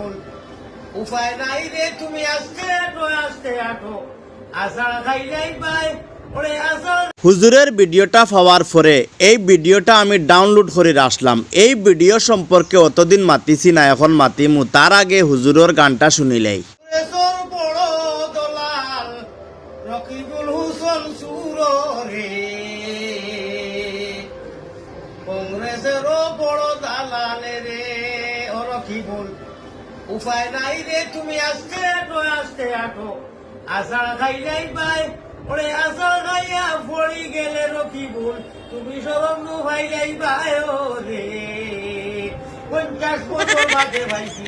বল উপায় নাই রে তুমি আজকে আটো আজকে আটো আষাঢ় খাইলাই পাই ওরে আষাঢ়। হুজুরের ভিডিওটা পাওয়ার পরে এই ভিডিওটা আমি ডাউনলোড করে আসলাম এই ভিডিও সম্পর্কে অতদিন মাতিছি না এখন মাতিমু। তার আগে হুজুরের গানটা শুনিলেই। কংগ্রেসর বড় দলাল রে উপায় নাই রে, তুমি আজকে আটো আজকে আটো। আষাঢ় খাইলাই পাই, ওরে আষাঢ় খাইয়া পড়ি গেলে রকিবুল। তুমি সরম নু ভাইলাই পাই রে। পঞ্চাশ বছর বাদে ভাইছি,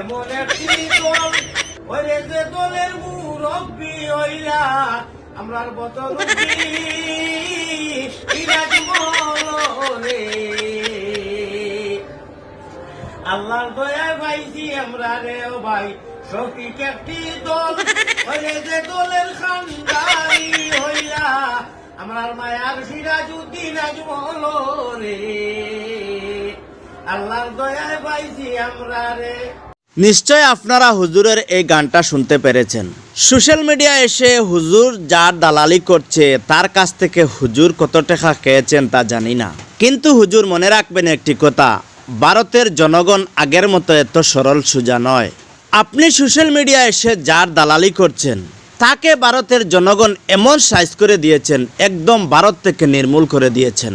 এমন একটি দল। ওরে যে দলের মুরব্বী হইলা, আমরার রে। আল্লাহর দয়ায় পাইছি আমরা রে ও ভাই? সঠিক একটি দল? ওরে যে দলের খানদারি হইলা আমরার মায়ার সিরাজুদ্দিন আজমল রে। আল্লাহর দয়ায় পাইছি আমরা রে। নিশ্চয় আপনারা হুজুরের এই গানটা শুনতে পেরেছেন। সোশ্যাল মিডিয়া এসে হুজুর যার দালালি করছে, তার কাছ থেকে হুজুর কত টাকা খেয়েছেন তা জানি না। কিন্তু হুজুর মনে রাখবেন একটি কথা ভারতের জনগণ আগের মতো এত সরল সোজা নয়। আপনি সোশ্যাল মিডিয়া এসে যার দালালি করছেন, তাকে ভারতের জনগণ এমন সাইজ করে দিয়েছেন, একদম ভারত থেকে নির্মূল করে দিয়েছেন।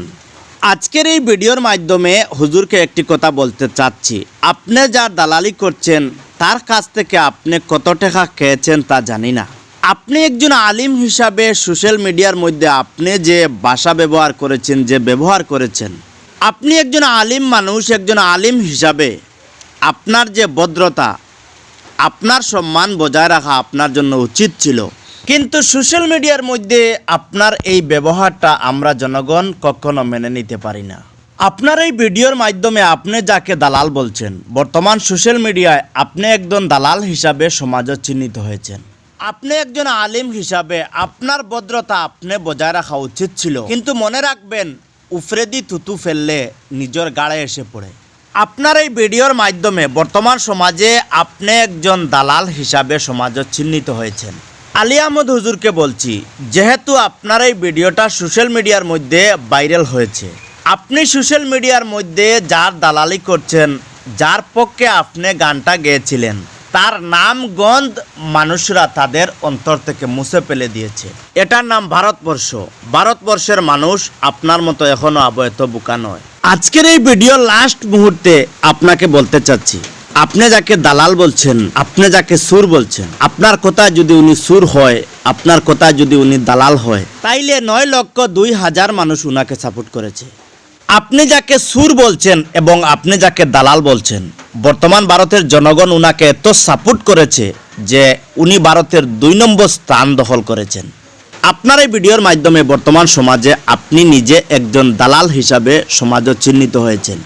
আজকের এই ভিডিওর মাধ্যমে হুজুরকে একটি কথা বলতে চাচ্ছি। আপনি যার দালালি করছেন, তার কাছ থেকে আপনি কত টাকা খেয়েছেন তা জানি না। আপনি একজন আলিম হিসাবে সোশ্যাল মিডিয়ার মধ্যে আপনি যে ভাষা ব্যবহার করেছেন, যে ব্যবহার করেছেন আপনি একজন আলিম মানুষ, একজন আলিম হিসাবে আপনার যে ভদ্রতা, আপনার সম্মান বজায় রাখা আপনার জন্য উচিত ছিল। কিন্তু সোশ্যাল মিডিয়ার মধ্যে আপনার এই ব্যবহারটা আমরা জনগণ কখনো মেনে নিতে পারি না। আপনার এই ভিডিওর মাধ্যমে আপনি যাকে দালাল বলছেন, বর্তমান সোশ্যাল মিডিয়ায় আপনি একজন দালাল হিসাবে সমাজে চিহ্নিত হয়েছেন। আপনি একজন আলিম হিসাবে আপনার ভদ্রতা আপনি বজায় রাখা উচিত ছিল। কিন্তু মনে রাখবেন উফরেদি থুতু ফেললে নিজের গাড়ে এসে পড়ে। আপনার এই ভিডিওর মাধ্যমে বর্তমান সমাজে আপনি একজন দালাল হিসাবে সমাজে চিহ্নিত হয়েছেন। আলী আহমদ হুজুরকে বলছি, যেহেতু আপনার এই ভিডিওটা সোশ্যাল মিডিয়ার মধ্যে ভাইরাল হয়েছে, আপনি সোশ্যাল মিডিয়ার মধ্যে যার দালালি করছেন, যার পক্ষে আপনি গানটা গেয়েছিলেন তার নাম গন্ধ মানুষরা তাদের অন্তর থেকে মুছে ফেলে দিয়েছে। এটার নাম ভারতবর্ষ। ভারতবর্ষের মানুষ আপনার মতো এখনও আবয়ত বোকা নয়। আজকের এই ভিডিও লাস্ট মুহূর্তে আপনাকে বলতে চাচ্ছি, আপনি যাকে দালাল বলছেন, আপনি যাকে সুর বলছেন, আপনার কথা যদি উনি সুর হয়, আপনার কথা যদি উনি দালাল হয়, তাইলে নয় লক্ষ দুই হাজার মানুষ উনাকে সাপোর্ট করেছে। আপনি যাকে সুর বলছেন এবং আপনি যাকে দালাল বলছেন বর্তমান ভারতের জনগণ উনাকে এত সাপোর্ট করেছে যে উনি ভারতের দুই নম্বর স্থান দখল করেছেন। আপনার এই ভিডিওর মাধ্যমে বর্তমান সমাজে আপনি নিজে একজন দালাল হিসাবে সমাজে চিহ্নিত হয়েছেন।